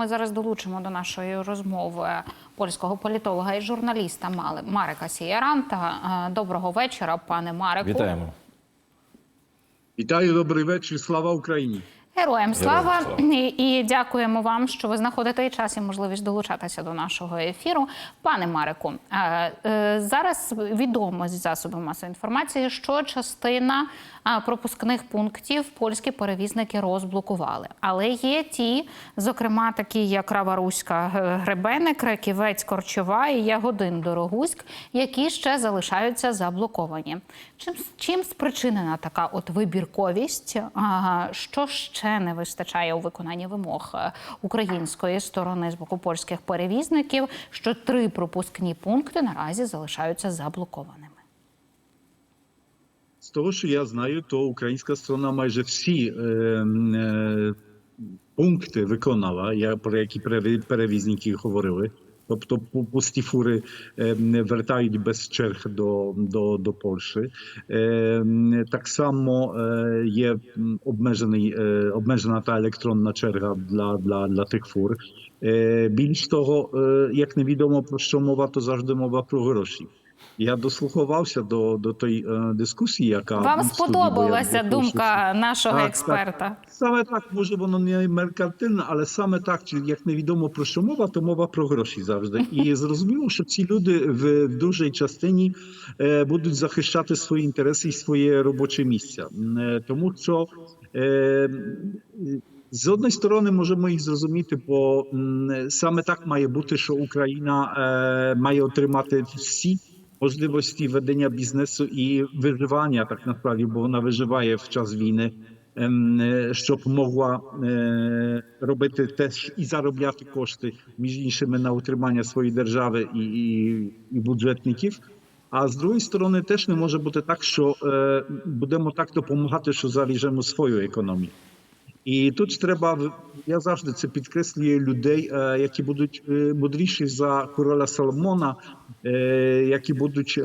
ми зараз долучимо до нашої розмови польського політолога і журналіста Марика Сієранта. Е, Доброго вечора, пане Марику. Вітаємо. Вітаю, добрий вечір. Слава Україні! Героям слава. І, дякуємо вам, що ви знаходите і час і можливість долучатися до нашого ефіру. Пане Мареку, е, е, зараз відомо з засобів масової інформації, що частина е, пропускних пунктів польські перевізники розблокували. Але є ті, зокрема, такі як Раваруська е, Гребеник, Раківець Корчова і Ягодин Дорогуськ, які ще залишаються заблоковані. Чим чим спричинена така от вибірковість? Що ще не вистачає у виконанні вимог е, української сторони з боку польських перевізників? Що три пропускні пункти наразі залишаються заблокованими? З того, що я знаю, то українська сторона майже всі е, е, пункти виконала, я, про які перевізники говорили. Тобто пу- пусті фури не вертають без черг до, до, до Польщі. Так само є обмежений, обмежена та електронна черга для, для, для тих фур. Більш того, як як невідомо про що мова, то завжди мова про гроші. Я дослухався до, до тої е, дискусії, яка Вам сподобалася була. думка нашого Так, експерта? Саме так, може воно не меркантильне, але саме так, чи як невідомо про що мова, то мова про гроші завжди. І зрозуміло, що ці люди в, в dużej частині е, будуть захищати свої інтереси і своє робоче місце. Е, тому що е, з одної сторони можемо їх зрозуміти, бо саме так має бути, що Україна е, має отримати всі можливості ведення бізнесу і виживання, так насправді, бо вона виживає в час війни, ем, е, щоб могла е, робити теж і заробляти кошти, між іншими на утримання своєї держави і, і, і бюджетників. А з другої сторони, теж не може бути так, що е, будемо так допомагати, що заріжемо свою економію. І тут треба, я завжди це підкреслюю людей, е, які будуть е, мудріші за короля Соломона, е, які будуть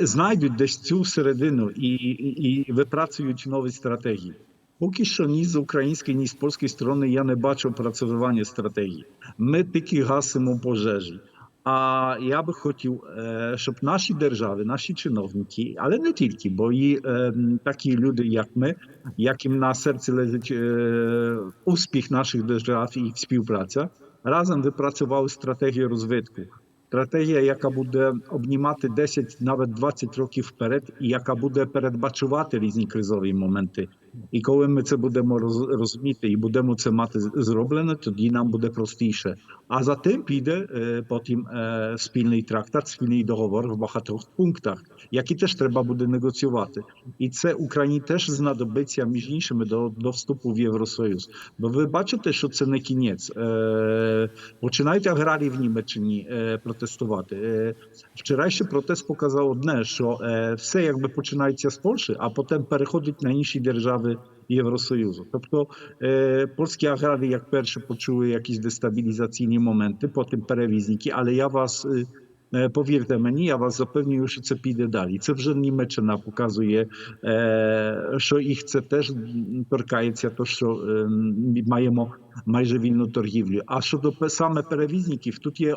знайдуть десь цю середину і, і випрацюють нові стратегії. Поки що ні з української, ні з польської сторони я не бачу працювання стратегії. Ми тільки гасимо пожежі. А я би хотів, е, щоб наші держави, наші чиновники, але не тільки, бо і е, такі люди, як ми, яким на серці лежить е, успіх наших держав і співпраця, разом випрацювали стратегію розвитку. Стратегія, яка буде обнімати 10, навіть 20 років вперед, і яка буде передбачувати різні кризові моменти. І коли ми це будемо роз- розуміти і будемо це мати з- зроблене, тоді нам буде простіше. А за тим піде е, потім е, спільний трактат, спільний договор в багатьох пунктах, які теж треба буде негоціювати. І це Україні теж знадобиться між іншими до, до вступу в Євросоюз. Бо ви бачите, що це не кінець. Е, починають аграрії в Німеччині е, протестувати. Е, вчорашній протест показав одне, що е, все якби починається з Польщі, а потім переходить на інші держави Євросоюзу. Тобто е, польські аграрії, як перші, почули якісь дестабілізаційні моменти, потім перевізники, але я вас. е, е, Повірте мені, я вас запевнюю, що це піде далі. Це вже Німеччина показує, е, що їх це теж торкається, то що е, маємо майже вільну торгівлю. А щодо пе- саме перевізників, тут є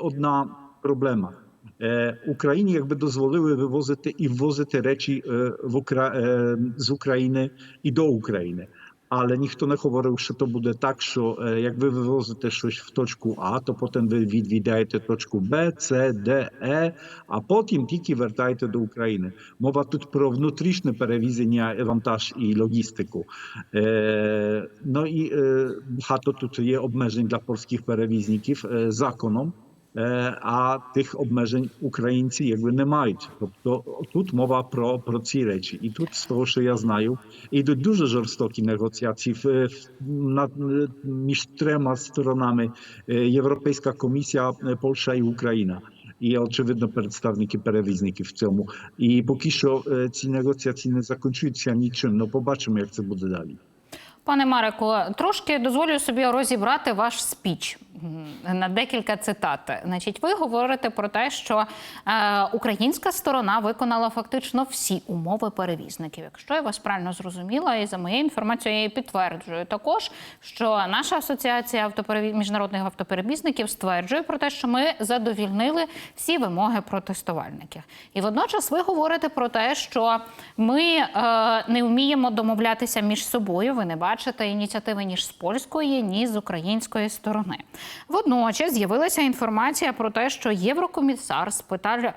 одна проблема. Е, Україні якби дозволили вивозити і ввозити речі е, в Укра... е, з України і до України. Але ніхто не говорив, що то буде так, що е, як ви вивозите щось в точку А, то потім ви відвідаєте точку Б, С, Д, Е, а потім тільки вертаєте до України. Мова тут про внутрішнє перевізення вантаж і логістику. Е, ну і е, багато тут є обмежень для польських перевізників е, законом. А тих обмежень українці якби не мають. Тобто тут мова про, про ці речі. І тут, з того, що я знаю, йдуть дуже жорстокі негоціації в, на, між трьома сторонами Європейська комісія, Польща і Україна. І очевидно представники перевізників в цьому. І поки що ці негоціації не закінчуються нічим. Ну побачимо, як це буде далі. Пане Мареку, трошки дозволю собі розібрати ваш спіч. На декілька цитат. Значить, ви говорите про те, що е, українська сторона виконала фактично всі умови перевізників. Якщо я вас правильно зрозуміла, і за моєю інформацією я її підтверджую також, що наша асоціація автопереві... міжнародних автоперевізників стверджує про те, що ми задовільнили всі вимоги протестувальників. І водночас ви говорите про те, що ми е, не вміємо домовлятися між собою. Ви не бачите ініціативи ні з польської, ні з української сторони. Водночас з'явилася інформація про те, що єврокомісар з питань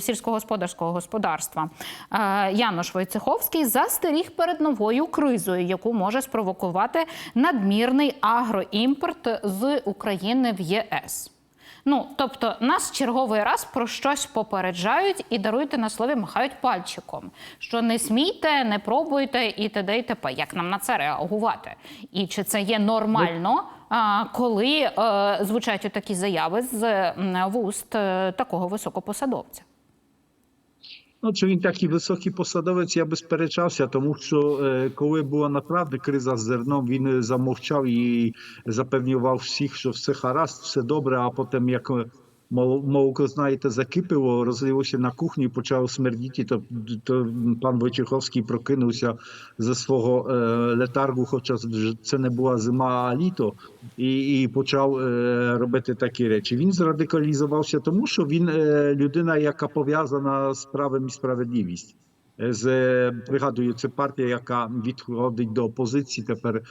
сільськогосподарського господарства е, Янош Войцеховський застеріг перед новою кризою, яку може спровокувати надмірний агроімпорт з України в ЄС. Ну, тобто, нас черговий раз про щось попереджають і даруйте на слові, махають пальчиком. Що не смійте, не пробуйте і т.д. і т.п. Як нам на це реагувати? І чи це є нормально, а, коли е, звучать такі заяви з вуст е, такого високопосадовця? Ну, чи він такий високий посадовець, я би сперечався, тому що е, коли була направді криза з зерном, він замовчав і запевнював всіх, що все гаразд, все добре, а потім, як молоко, знаєте, закипило, розлилося на кухні, почало смердіти, то, то пан Войчеховський прокинувся зі свого е, летаргу, хоча це не була зима, а літо, і, і почав е, робити такі речі. Він зрадикалізувався, тому що він е, людина, яка пов'язана з правом і справедливістю. З пригадую, це партія, яка відходить до опозиції. Тепер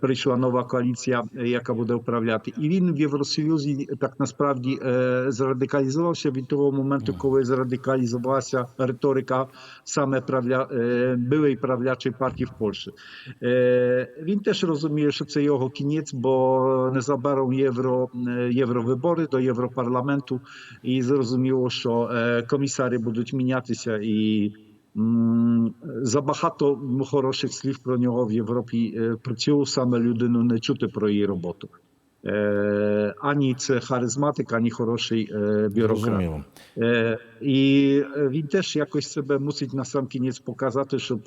прийшла нова коаліція, яка буде управляти. І він в Євросоюзі так насправді зрадикалізувався від того моменту, коли зрадикалізувалася риторика саме правля е, правлячої партії в Польщі. Він теж розуміє, що це його кінець, бо незабаром євро, євровибори до Європарламенту, і зрозуміло, що комісари будуть мінятися і. М, Забагато хороших слів про нього в Європі е, цю саме людину не чути про її роботу. Е, Ані це харизматик, ані хороший е, бюрократ. І він теж якось себе мусить на сам кінець показати, щоб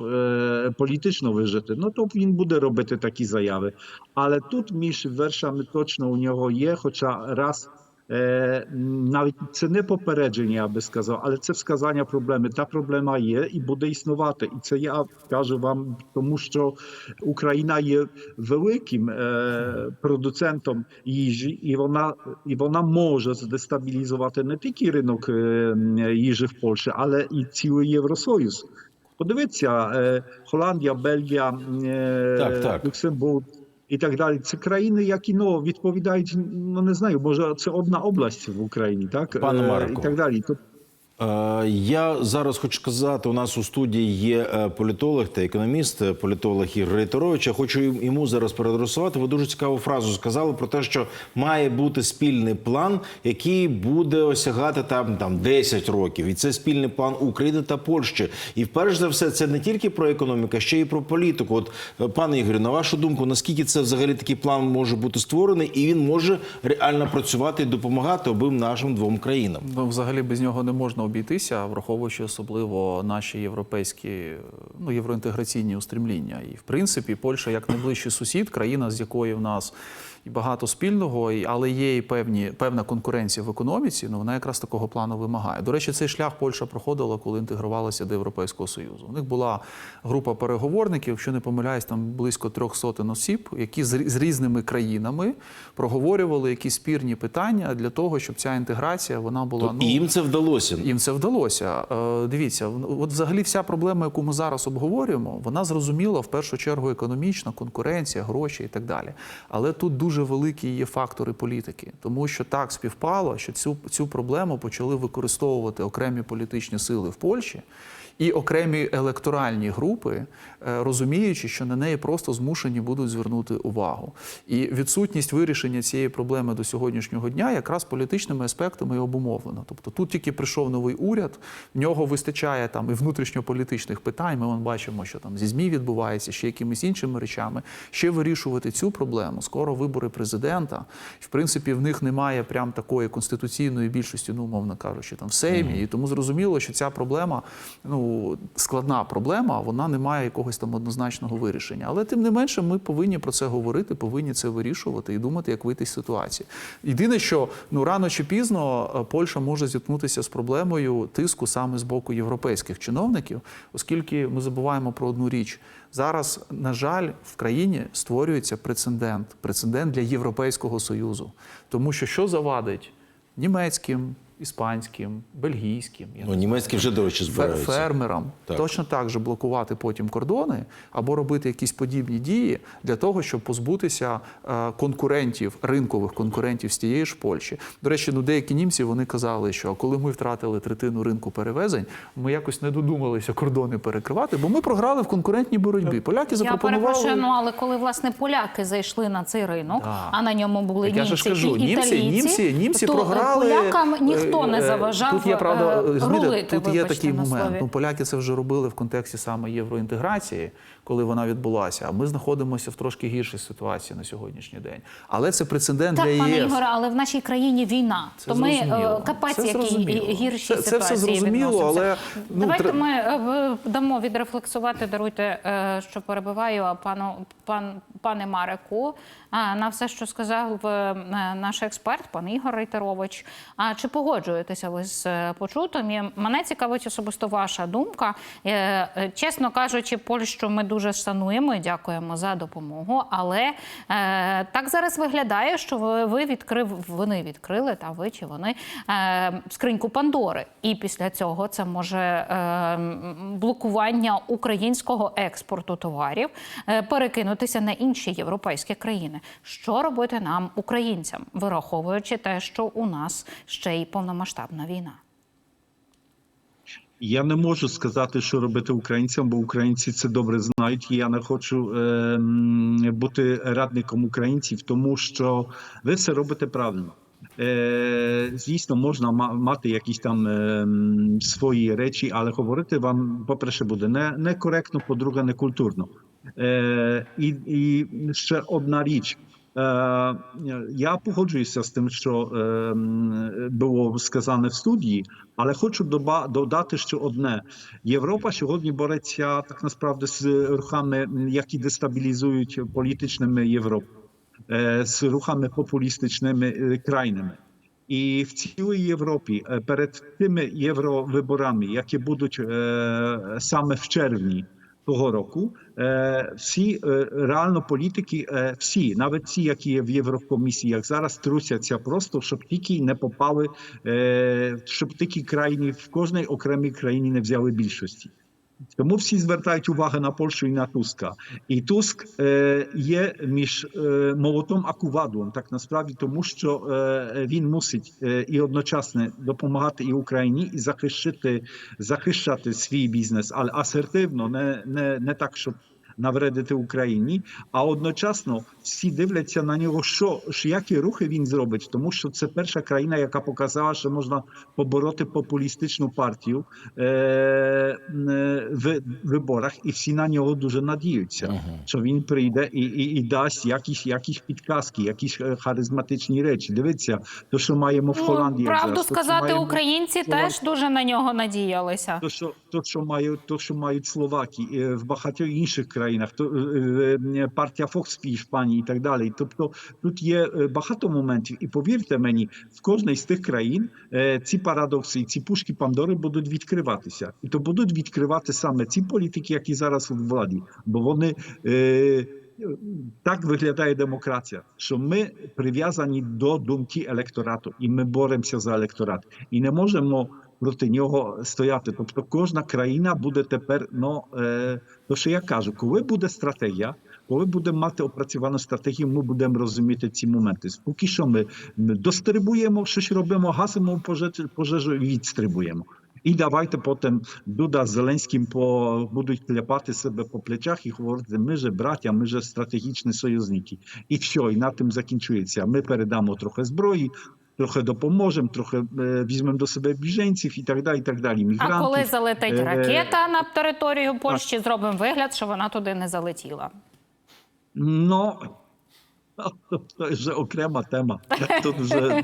політично вижити. Ну то він буде робити такі заяви. Але тут між вершами точно у нього є, хоча раз. Е, навіть це не попередження, я би сказав, але це вказання проблеми. Та проблема є і буде існувати. І це я кажу вам, тому що Україна є великим е, продуцентом їжі, і вона, і вона може здестабілізувати не тільки ринок е, їжі в Польщі, але і цілий Євросоюз. Подивіться, е, Холандія, Бельгія, е, Так, так. Люксембург. І так далі. Це країни, які ну, відповідають, ну не знаю, може це одна область в Україні, так? Пане Е, Марко. І так далі. Е, Я зараз хочу сказати, у нас у студії є е, політолог та економіст, е, політолог Ігор Рейторович. Я хочу йому- зараз переадресувати. Ви дуже цікаву фразу сказали про те, що має бути спільний план, який буде осягати там, там 10 років. І це спільний план України та Польщі. І вперше за все, це не тільки про економіку, ще й про політику. От, пане Ігорю, на вашу думку, наскільки це взагалі такий план може бути створений, і він може реально працювати і допомагати обом нашим двом країнам? Ну, взагалі без нього не можна обійтися, враховуючи особливо наші європейські ну, євроінтеграційні устремління. І в принципі, Польща як найближчий сусід, країна, з якої в нас і багато спільного, але є і певні певна конкуренція в економіці. Ну вона якраз такого плану вимагає. До речі, цей шлях Польща проходила, коли інтегрувалася до Європейського союзу. У них була група переговорників, якщо не помиляюсь, там близько трьох сотень осіб, які з різними країнами проговорювали якісь спірні питання для того, щоб ця інтеграція вона була То ну, їм це вдалося. їм це вдалося. Е, Дивіться, от взагалі вся проблема, яку ми зараз обговорюємо, вона зрозуміла в першу чергу економічна, конкуренція, гроші і так далі. Але тут дуже великі є фактори політики, тому що так співпало, що цю, цю проблему почали використовувати окремі політичні сили в Польщі. І окремі електоральні групи, е, розуміючи, що на неї просто змушені будуть звернути увагу. І відсутність вирішення цієї проблеми до сьогоднішнього дня якраз політичними аспектами і обумовлено. Тобто тут тільки прийшов новий уряд, в нього вистачає там і внутрішньополітичних питань. Ми вон бачимо, що там зі ЗМІ відбувається, ще якимись іншими речами. Ще вирішувати цю проблему. Скоро вибори президента. В принципі в них немає прям такої конституційної більшості, ну умовно кажучи, там в Сеймі. І тому зрозуміло, що ця проблема ну складна проблема, вона не має якогось там однозначного вирішення. Але тим не менше, ми повинні про це говорити, повинні це вирішувати і думати, як вийти з ситуації. Єдине, що ну рано чи пізно е, Польща може зіткнутися з проблемою тиску саме з боку європейських чиновників, оскільки ми забуваємо про одну річ. Зараз, на жаль, в країні створюється прецедент, прецедент для Європейського союзу, тому що що завадить німецьким, іспанським, бельгійським, я Ну, німецькі вже, до речі, збираються. фермерам Так. точно так же блокувати потім кордони або робити якісь подібні дії для того, щоб позбутися е, конкурентів, ринкових конкурентів з тієї ж Польщі. До речі, ну деякі німці вони казали, що коли ми втратили третину ринку перевезень, ми якось не додумалися кордони перекривати, бо ми програли в конкурентній боротьбі. Поляки Я запропонували. перепрошую, ну але коли власне поляки зайшли на цей ринок, Да. а на ньому були Так я ж кажу, і німці, італійці, німці, німці то програли. полякам ніхто е, не е, заважав Тут є правда, зміни, рулити, тут є вибачте такий момент. слові. Ну, поляки це вже робили в контексті саме євроінтеграції, коли вона відбулася. А ми знаходимося в трошки гіршій ситуації на сьогоднішній день. Але це прецедент Так, для пане єс. Ігоре, але в нашій країні війна. Це то ми зрозуміло. е, капець, Це які гірші Це- це все ситуації зрозуміло, але, ну, давайте тре- ми е, дамо відрефлексувати. Даруйте, е, що перебиваю пану пан пане Марику. А на все, що сказав е, наш експерт, пан Ігор Рейтерович. А чи погоджуєтеся ви з е, почутим? Мене цікавить особисто ваша думка. Е, е, Чесно кажучи, Польщу ми дуже шануємо і дякуємо за допомогу. Але е, так зараз виглядає, що ви, ви відкрив, вони відкрили, та ви чи вони е, скриньку Пандори. І після цього це може е, блокування українського експорту товарів е, перекинутися на інші європейські країни. Що робити нам, українцям, вираховуючи те, що у нас ще й повномасштабна війна? Я не можу сказати, що робити українцям, бо українці це добре знають. Я не хочу ем, бути радником українців, тому що ви все робите правильно. Е, звісно, можна ма- мати якісь там ем, свої речі, але говорити вам, по-перше, буде не, некоректно, по-друге, некультурно. Е, і, і ще одна річ. Е, я погоджуюся з тим, що ем, було сказане в студії, але хочу додати ще одне: Європа сьогодні бореться так насправді з рухами, які дестабілізують політичними Європу, е, з рухами популістичними е, крайними. І в цілій Європі е, перед тими євровиборами, які будуть е, саме в червні того року, е, всі е, реально політики, е, всі, навіть ті, які є в Єврокомісіях, зараз трусяться просто, щоб тільки не попали, щоб тільки країни в кожній окремій країні не взяли більшості. Тому всі звертають увагу на Польщу і на Туска. І Туск є між молотом а кувадлом, так насправді, тому що він мусить і одночасно допомагати і Україні, і захищати, захищати свій бізнес, але асертивно, не, не, не так, щоб навредити Україні, а одночасно всі дивляться на нього, що ж які рухи він зробить, тому що це перша країна, яка показала, що можна побороти популістичну партію е, е, в виборах, і всі на нього дуже надіються, що він прийде і, і, і дасть якісь, якісь підказки, якісь харизматичні речі. Дивіться, то що маємо в Холандії. Ну, правду зараз, то, сказати, маємо- українці теж дуже на нього надіялися. то, що, то, що мають, то, що мають Словаки е, в багатьох інших країнах, е, е, партія Fox в Іспанії і так далі. Тобто тут є багато моментів, і повірте мені, в кожній з тих країн ці парадокси, і ці пушки Пандори будуть відкриватися, і то будуть відкривати саме ці політики, які зараз у владі, бо вони. Так виглядає демократія, що ми прив'язані до думки електорату, і ми боремося за електорат, і не можемо проти нього стояти. Тобто кожна країна буде тепер, ну е, то що я кажу, коли буде стратегія, коли будемо мати опрацьовану стратегію, ми будемо розуміти ці моменти. Поки що ми, дострибуємо, щось робимо, гасимо пожежу і відстрибуємо. І давайте потім Дуда з Зеленським по, будуть кляпати себе по плечах і говорити, ми же браття, ми же стратегічні союзники. І все, і на тим закінчується. Ми передамо трохи зброї, трохи допоможемо, трохи візьмемо до себе біженців і так далі. і так далі. А коли залетить ракета на територію Польщі, зробимо вигляд, що вона туди не залетіла. Ну, То вже окрема тема. Тут вже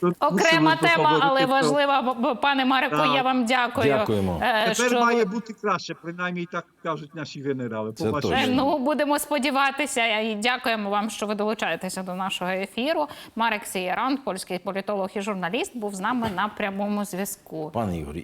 тут Окрема тема, але про- важлива. Пане Марику, Так. я вам дякую. Дякуємо. е, Тепер що має ви- бути краще, принаймні так кажуть наші генерали. Це Побачимо. точно. Ну, будемо сподіватися і дякуємо вам, що ви долучаєтеся до нашого ефіру. Марек Сієран, польський політолог і журналіст, був з нами на прямому зв'язку. Пане Ігорі,